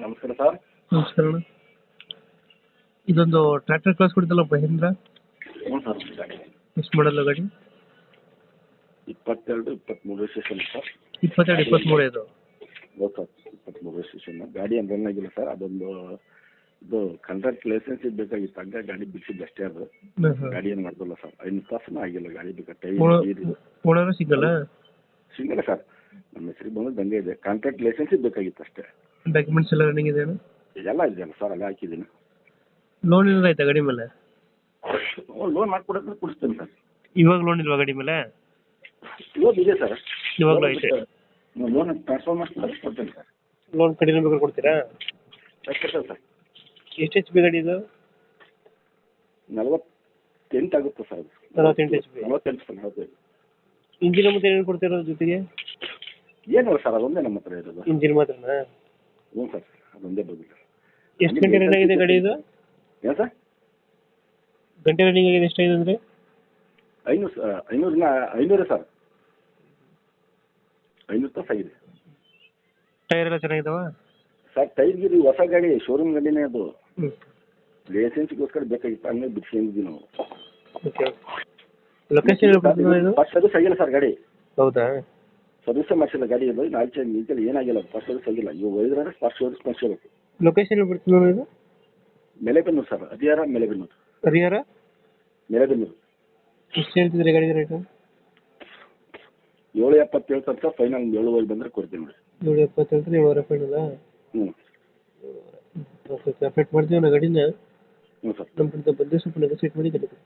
ನಮಸ್ಕಾರ ಸರ್. ನಮಸ್ಕಾರ ಅಣ್ಣ. ಇದೊಂದು ಟ್ರ್ಯಾಕ್ಟರ್ ಕಳಿಸ್ಕೊಡ್ತಲ್ಲ ಮಹೇಂದ್ರ? ಹ್ಞೂ ಸರ್ ಗಾಡಿ ಎಷ್ಟು ಮಾಡಲ್ಲ ಗಾಡಿ? ಇಪ್ಪತ್ತೆರಡು ಇಪ್ಪತ್ತ್ಮೂರು ಸ್ಟೇಷನ್ ಸರ್. ಇಪ್ಪತ್ತೆರಡು ಇಪ್ಪತ್ತ್ಮೂರು ಇದು? ಹೌದು ಸರ್ ಇಪ್ಪತ್ತ್ಮೂರು ಸ್ಟೇಷನ್ ಗಾಡಿ ಅಂದ್ರೆ ಏನಾಗಿಲ್ಲ ಸರ್ ಅದೊಂದು ಇದು ಕಾಂಟ್ರಾಕ್ಟ್ ಲೈಸೆನ್ಸ್ ಬೇಕಾಗಿತ್ತು ಹಂಗ ಗಾಡಿ ಬಿಡಿಸಿದ್ದು ಅಷ್ಟೇ ಅದು. ಗಾಡಿ ಏನು ಮಾಡಿದಲ್ಲ ಸರ್. ಐನೂರು ತಾಸು ಆಗಿಲ್ಲ ಗಾಡಿ ಬೇಕಾ ಟೈಮ್ ಓನರ್ ಸಿಗಲ್ಲ? ಸಿಂಗಲ್ಲ ಸರ್. ನಮ್ಮ ಹೆಸರಿಗೆ ಬಂದು ದಂಗೆ ಇದೆ. ಕಾಂಟ್ರಾಕ್ಟ್ ಲೈಸೆನ್ಸ್ ಬೇಕಾಗಿತ್ತು ಅಷ್ಟೇ. ಡಾಕ್ಯುಮೆಂಟ್ಸ್ ಎಲ್ಲ ರನ್ನಿಂಗ್ ಇದೆ ಇದೆಲ್ಲ ಇದೆಯಲ್ಲ ಸರ್ ಅಲ್ಲೇ ಹಾಕಿದ್ದೀನಿ. ಲೋನ್ ಇಲ್ಲ ಆಯ್ತಾ ಗಾಡಿ ಮೇಲೆ? ಲೋನ್ ಮಾಡ್ಕೊಡೋದ್ರೆ ಕೊಡಿಸ್ತೇನೆ ಸರ್. ಇವಾಗ ಲೋನ್ ಇಲ್ವಾ ಗಾಡಿ ಮೇಲೆ? ಲೋನ್ ಇದೆ ಸರ್. ಇವಾಗ ಐತೆ ಲೋನ್ ಟ್ರಾನ್ಸ್ಫರ್ ಮಾಡ್ಕೊಡೋದು ಕೊಡ್ತೇನೆ ಸರ್. ಲೋನ್ ಕಡಿಮೆ ಬೇಕಾದ್ರೆ ಕೊಡ್ತೀರಾ? ಅಷ್ಟೇ ಸರ್ ಎಷ್ಟು ಎಚ್ ಪಿ ಗಾಡಿ ಇದು? ನಲವತ್ತೆಂಟು ಆಗುತ್ತೆ ಸರ್. ನಲವತ್ತೆಂಟು ಎಚ್ ಪಿ ನಲವತ್ತೆಂಟು ಸರ್ ನಲವತ್ತೆಂಟು. ಇಂಜಿನ್ ಮತ್ತೆ ಏನೇನು ಕೊಡ್ತೀರಾ ಜೊತೆಗೆ? ಏನಿಲ್ಲ ಸರ್ ಅದೊಂದೇ ನಮ್ಮ ಹತ್ರ ಇರೋದು. ಇಂಜಿನ್ ಮಾತ್ರನಾ ಹ್ಞೂ ಸರ್ ಅದೊಂದೇ ಸರ್. ಎಷ್ಟು ಗಂಟೆ ರನ್ ಆಗಿದೆ ಗಾಡಿ ಇದು? ಏನು ಸರ್? ಗಂಟೆ ರನ್ನಿಂಗ್ ಆಗಿದೆ ಎಷ್ಟಾಗಿದೆ ಅಂದರೆ? ಐನೂರು ಐನೂರು ಐನೂರಿನ ಐನೂರೇ ಸರ್. ಐನೂರು ತಾಸು ಆಗಿದೆ. ಟೈರ್ ಎಲ್ಲ ಚೆನ್ನಾಗಿದಾವ? ಸರ್ ಟೈರ್ಗಿರಿ ಹೊಸ ಗಾಡಿ ಶೋರೂಮ್ ಗಾಡಿನೇ ಅದು. ಹ್ಞೂ ಲೈಸೆನ್ಸ್ಗೋಸ್ಕರ ಬೇಕಾಗಿತ್ತು ಹಂಗೆ ಬಿಡಿಸ್ಕೊಂಡಿದ್ವಿ ನಾವು. ಓಕೆ ಲೊಕೇಶನ್ ಇದು? ಫಸ್ಟ್ ಸರ್ವಿಸ್ ಆಗಿಲ್ಲ ಸರ್ ಗಾಡಿ. ಹೌದಾ? ಸರ್ವಿಸೇ ಮಾಡಿಸಿಲ್ಲ ಗಾಡಿ ಇದು ನಾಲ್ಕು ನಿಂತಲ್ಲಿ ಏನಾಗಿಲ್ಲ ಫಸ್ಟ್ ಸರ್ವಿಸ್ ಆಗಿಲ್ಲ. ಇವು ಒಯ್ದ್ರೆ ಫಸ್ಟ್ ಸರ್ವಿಸ್ ಮಾಡಿಸ್ಬೇಕು ಲೊಕೇಶನ್ ಬಿಡ್ತೀನಿ ಇದು? ಮೆಲೆಬೆನ್ನೂರು ಸರ್ ಹದಿಹಾರ ಮೆಲೆಬೆನ್ನೂರು ಹರಿಹರ ಮೆಲೆಬೆನ್ನೂರು ಎಷ್ಟು ಹೇಳ್ತಿದ್ರಿ ಗಾಡಿ ರೇಟು ಏಳು ಎಪ್ಪತ್ತೇಳು ತನಕ ಫೈನಲ್ ಏಳುವರೆ ಬಂದರೆ ಕೊಡ್ತೀನಿ ನೋಡಿ. ಏಳು ಎಪ್ಪತ್ತೇಳು ಏಳುವರೆ ಫೈನಲ್ ಹ್ಞೂ ಓಕೆ ಅಪ್ಡೇಟ್ ಮಾಡ್ತೀವಿ ನಾ ಗಾಡಿನ. ಹ್ಞೂ ಸರ್ ನಮ್ಮ ಕಡೆಯಿಂದ ಬಂದು ಸ್ವಲ್ಪ ನೆಗೋಸಿಯೇಟ್ ಮಾಡಿ. ಆಯ್ತು ಸರ್